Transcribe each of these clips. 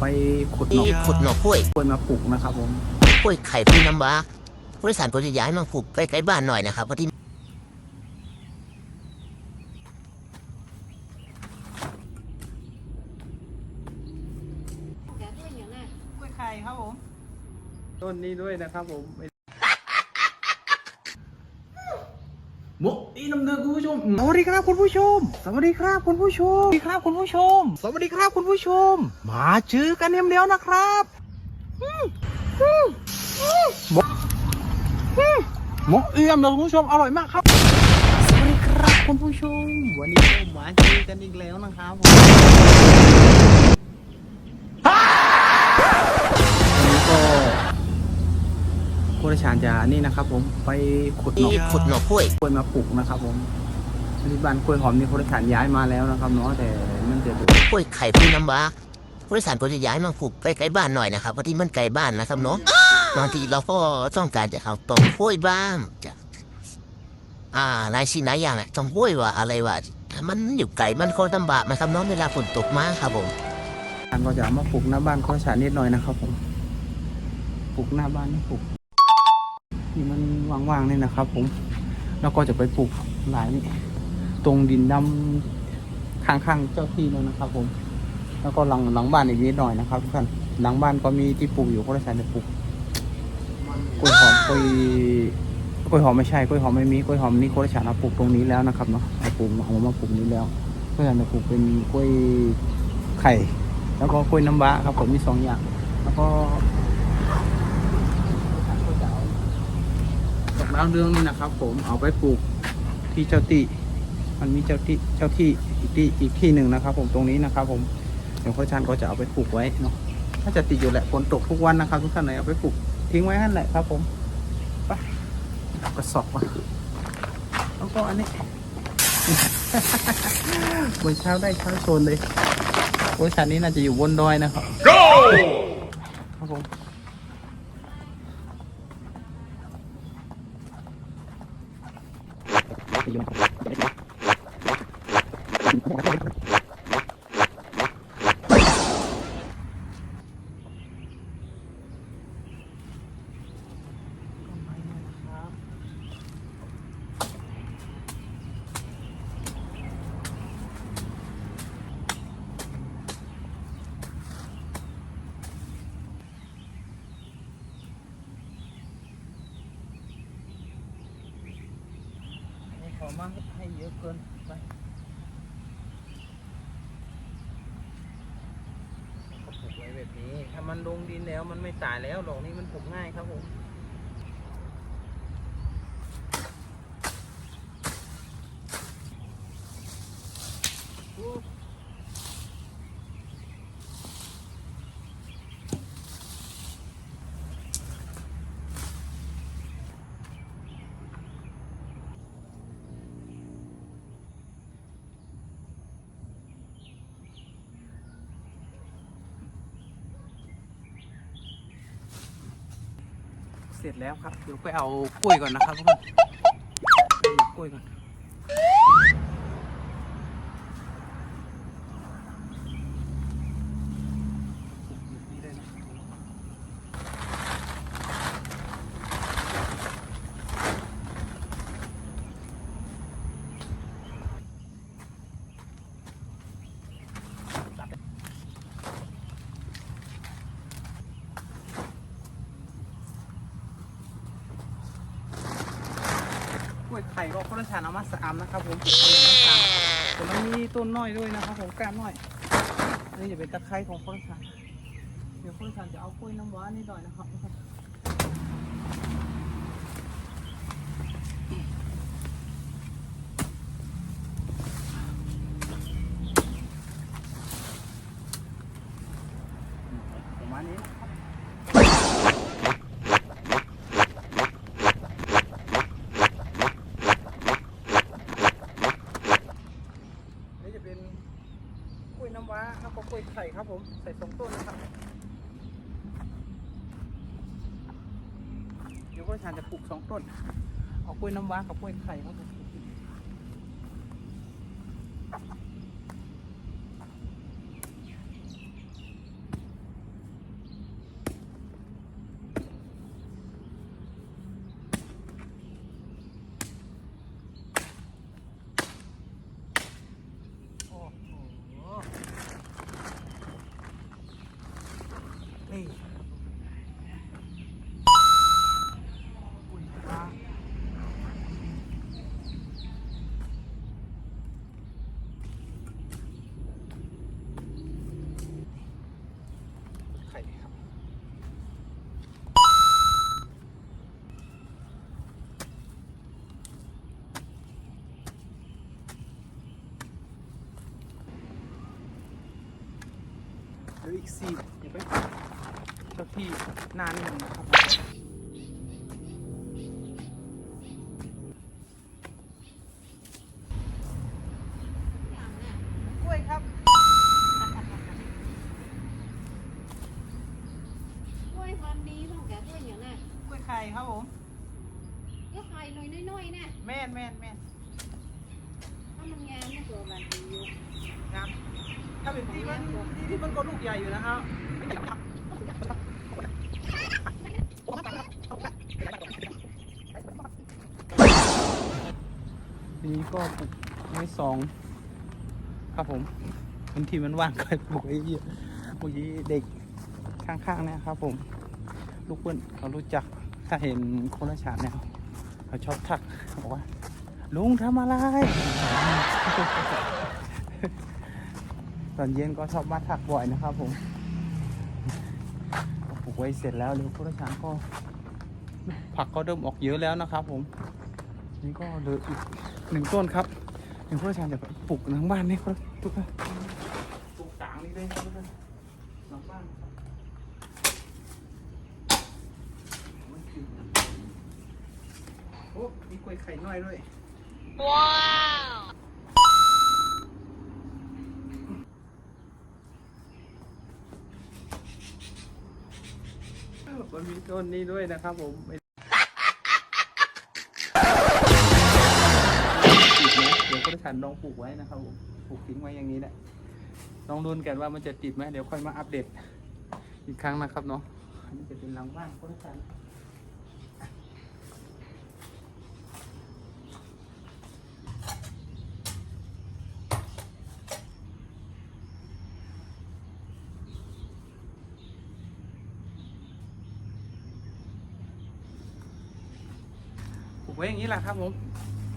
ไปขุดหนองขุดหน่อกล้วยกล้วยมาปลูกนะครับผมกล้วยไข่พื้นน้ำว้าผู้โดยสารก็จะย้ายมาปลูกใกล้ๆบ้านหน่อยนะครับเพราะที่กล้วยไข่ครับผมต้นนี้ด้วยนะครับผมห มกอีน้ำเนือคุณผู้ชม สวัสดีครับคุณผู้ชม สวัสดีครับคุณผู้ชม สวัสดีครับคุณผู้ชม สวัสดีครับคุณผู้ชม มาเจอกันเดียวนะครับอืมอืมอืมหมกอืมหมกเอี่ยมเลยคุณผู้ชมอร่อยมากครับ สวัสดีครับคุณผู้ชม วันนี้ก็มาเจอกันอีกแล้วนะครับผมวันนี้ก็ ผู้ราชการจะนี่นะครับ ผมไปขุดหนองขุดหน่อกล้วยกล้วยมาปลูกนะครับผมที่บ้านกล้วยหอมนี่ผู้ราชการย้ายมาแล้วนะครับเนาะแต่มันจะดูกล้วยไข่พื้นน้ำว้าผู้โดยสารก็จะย้ายมาปลูกใกล้ๆบ้านหน่อยนะครับเพราะที่มันไกลบ้านนะครับเนาะบางทีเราก็ต้องการจะเอาต้นกล้วยบ้างจะอ่านายสินายอย่างอะต้นกล้วยว่าอะไรว่ามันอยู่ไกลมันก็ลำบากนะครับเนาะเวลาฝนตกมาครับผมท่านก็จะเอามาปลูกหน้าบ้านผู้ราชการนิดหน่อยนะครับผม ปลูกหน้าบ้านนี่ปลูก นี่มันว่างๆนี่นะครับ ผมแล้วก็จะไปปลูกหลายตรงดินดำข้างๆเจ้าที่นั่นนะครับ ผม แล้วก็หลังหลังบ้านอีกนิดหน่อยนะครับทุกท่านหลังบ้านก็มีที่ปลูกอยู่ผู้ราชการจะปลูกกล้วยหอมกล้วยกล้วยหอมไม่ใช่กล้วยหอมไม่มีกล้วยหอมนี่โคราชาเอาปลูกตรงนี้แล้วนะครับเนาะเอาปลูกเอามาปลูกนี้แล้วเพื่อนจะปลูกเป็นกล้วยไข่ แล้วก็กล้วยน้ำว้าครับผมมีสองอย่าง แล้วก็ดอกดาวเรืองนี่นะครับ ผมเอาไปปลูกที่เจ้าที่มันมีเจ้าที่เจ้าที่อีกที่อีกที่หนึ่งนะครับ ผมตรงนี้นะครับ ผมเดี๋ยวพ่อชันก็จะเอาไปปลูกไว้เนาะถ้าจะติดอยู่แหละฝนตกทุกวันนะครับ ทุกท่านเลยเอาไปปลูกทิ้งไว้นั่นแหละครับ ผมไปเอากระสอบมาแล้วก็อันนี้บนเช้าได้เช้าโซนเลยบริษัทนี้น่าจะอยู่บนดอยนะครับครับผม นี่ข อมาให้เยอะเกินไปก็ปลูกไว้แบบนี้ ถ้ามันลงดินแล้วมันไม่ตายแล้วหรอกนี่มันปลูกง่ายครับผม ร็จแล้วครับ เดี๋ยวไปเอากล้วยก่อนนะครับทุกคนกล้วยก่อนได้นะ กล้วยไข่ก็คนละชานเอามาสามนะครับผมเอาอย่างละสามแต่มันมีต้นน้อยด้วยนะครับผมแก้มน้อยนี่จะเป็นตะไคร้ของคนละชานเดี๋ยวคนละชานจะเอากล้วยน้ำว้านิดหน่อยนะครับทุกคนประมาณนี้นะครับ นี่จะเป็น ข้าวกล้วยไข่ครับผม ใส่สองต้นนะครับ เดี๋ยวก็ชานจะปลูกสองต้น เอากล้วยน้ำว้ากับกล้วยไข่ครับผม นี่อุ้ยปลาไข่ครับ เหลืออีกสี่เดี๋ยวไปเจ้าที่นานนิดนึงนะครับกล้วยครับกล้วยพันธุ์ดีต้องแก่กล้วยอย่างน่ะกล้วยไข่ครับผมก็ไข่หน่อยน้อยๆน่ะแม่นแม่นแม่นถ้ามันงามนี่ตัวมันดีอยู่ครับ ถ้าเป็นที่มันที่มันก็ลูกใหญ่อยู่นะครับทีนี้ก็ปลูกไว้สองครับผมพื้นที่มันว่างก็ปลูกไว้เยอะเมื่อกี้เด็กข้างๆเนี่ยครับ ผม ลูกเพื่อนเขารู้จักถ้าเห็นคนละฉาดเนี่ยเขาชอบทักบอกว่า ลุงทำอะไร ตอนเย็นก็ชอบมาทักบ่อยนะครับผมปลูกไว้เสร็จแล้วเดี๋ยวผู้ราชการก็ผักก็เริ่มออกเยอะแล้วนะครับ ผม นี่ก็เหลืออีกหนึ่งต้นครับเดี๋ยวผู้ราชการจะปปลูกหลังบ้านนี่ครับทุกคนปลูกต่างนี่เลยครับทุกคนหลังบ้านโอ้มีกล้วยไข่น้อยด้วย มันมีต้นนี้ด้วยนะครับผมติดไหมเดี๋ยวก็ฉันลองปลูกไว้นะครับผมปลูกทิ้งไว้อย่างนี้แหละลองดูกันว่ามันจะติดไหมเดี๋ยวค่อยมาอัปเดตอีกครั้งนะครับเนาะอันนี้จะเป็นหลังบ้านก็ฉัน ไว้อย่างนี้แหละครับผม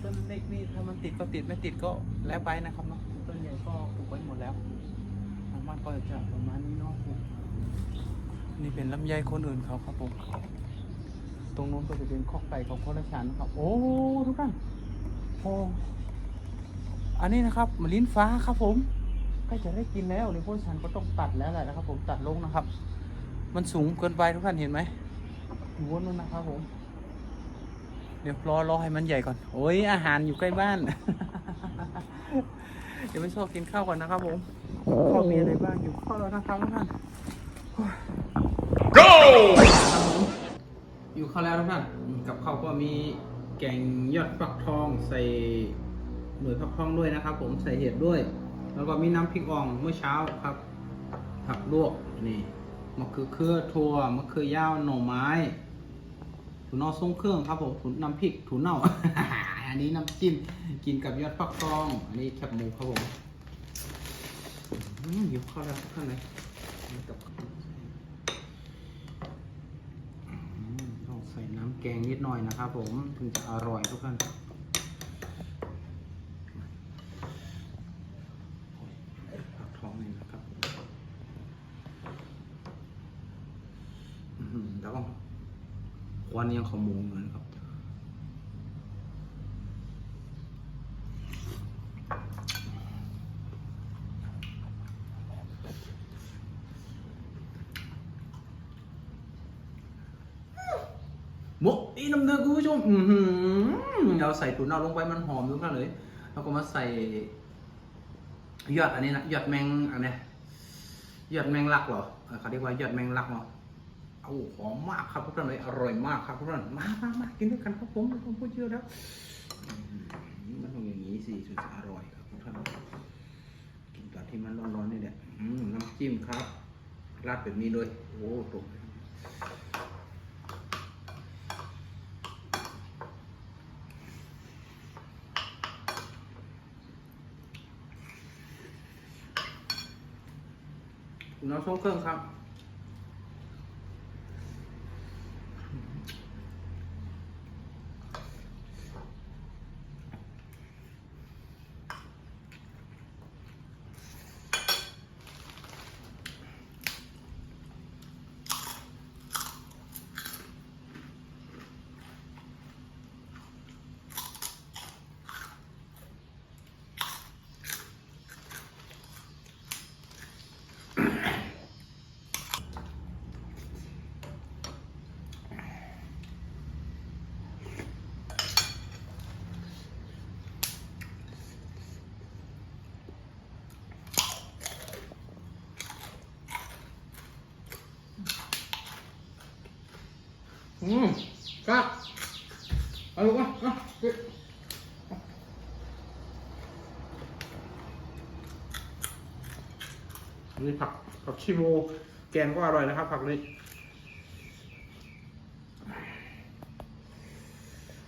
ต้นเล็กนี่ถ้ามันติดก็ติดไม่ติดก็แล้วไปนะครับเนาะต้นใหญ่ก็ปลูกไว้หมดแล้วหลังบ้านก็จะประมาณนี้เนาะปลูกนี่เป็นลำไยคนอื่นเขาครับผมตรงนู้นก็จะเป็นคอกไก่ของคนละชั้นครับ โอ้ทุกท่านโอ้อันนี้นะครับมลินฟ้าครับผมใกล้จะได้กินแล้วเดี๋ยวพวกฉันก็ต้องตัดแล้วแหละนะครับ ผมตัดลงนะครับ มันสูงเกินไปทุกท่านเห็นไหมอยู่บนนู้นนะครับผม เดี๋ยวรอรอให้มันใหญ่ก่อน โอ้ยอาหารอยู่ใกล้บ้าน เดี๋ยวไปชอบกินข้าวก่อนนะครับผมข้าวมีอะไรบ้างอยู่ข้าวแล้วนะครับทุกท่าน Go! อยู่ข้าวแล้วทุกท่านอืมกับข้าวก็มีแกงยอดฟักทองใส่หน่วยฟักทองด้วยนะครับ ผมใส่เห็ดด้วย แล้วก็มีน้ำพริกอ่องเมื่อเช้าครับ ผักลวกนี่มะเขือเครือถั่วมะเขือยาวหน่อไม้ ถั่วเน่าทรงเครื่องครับผมถุนน้ำพริกถั่วเน่า อันนี้น้ำจิ้มกินกับยอดฟักทอง อันนี้แคบหมูครับผมอืมอยู่ข้าวแล้วข้างในกับต้องใส่น้ำแกงนิดหน่อยนะครับผมถึงจะอร่อยทุกท่านผักทองนี่นะครับอื้อหือแล้วก็ ควันยังขโมงเหมือนครับหมกอีน้ำเนื้อคุณผู้ชมอืเราใส่ตุ๋นเอาลงไปมันหอมทุกท่านเลย แล้วก็มาใส่ยอดอันนี้นะยอดแมงอันนี้ยยอดแมงลักเหรอเออเขาเรียกว่ายอดแมงลักเนาะ เอาหอมมากครับทุกท่านเลยอร่อยมากครับทุกท่านมามามากินด้วยกันครับผมไม่ต้องพูดเยอะแล้วมันต้องอย่างนี้สิถึงจะอร่อยครับทุกท่านกินตอนที่มันร้อนๆนี่แหละน้ำจิ้มครับราดแบบนี้เลยโอ้ตกน้ำส้มเครื่องครับ อืมก็เอาลูกมาเอานี่ผักผักชีโมแกงก็อร่อยนะครับ ผักนี้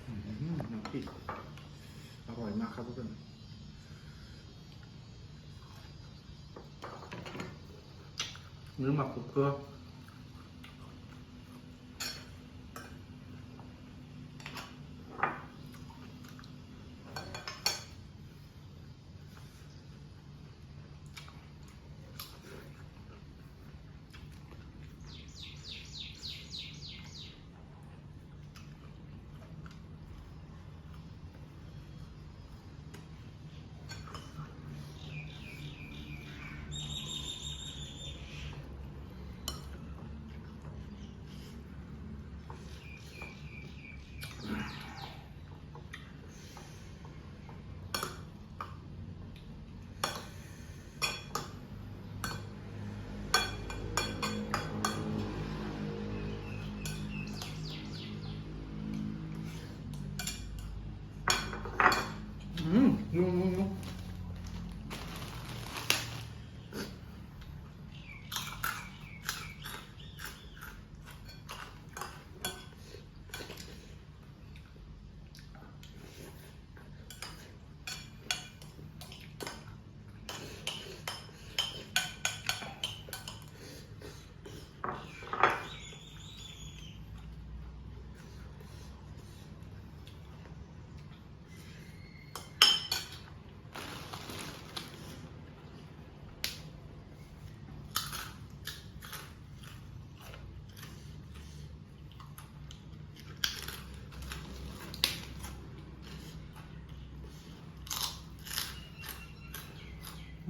อืมน้ำพริกอร่อยมากครับทุกคนเนื้อหมักกับเกลือ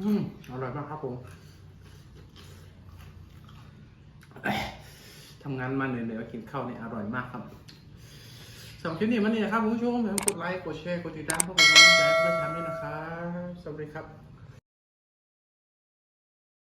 อืมอร่อยมากครับผมทำงานมาเหนื่อยๆกินข้าวนี่อร่อยมากครับสำหรับคลิปนี้มันนี่นะครับคุณผู้ชมอย่าลืมกดไลค์กดแชร์กดติดตามเพื่อเป็นกำลังใจให้พวกเราด้วยนะครับสวัสดีครับ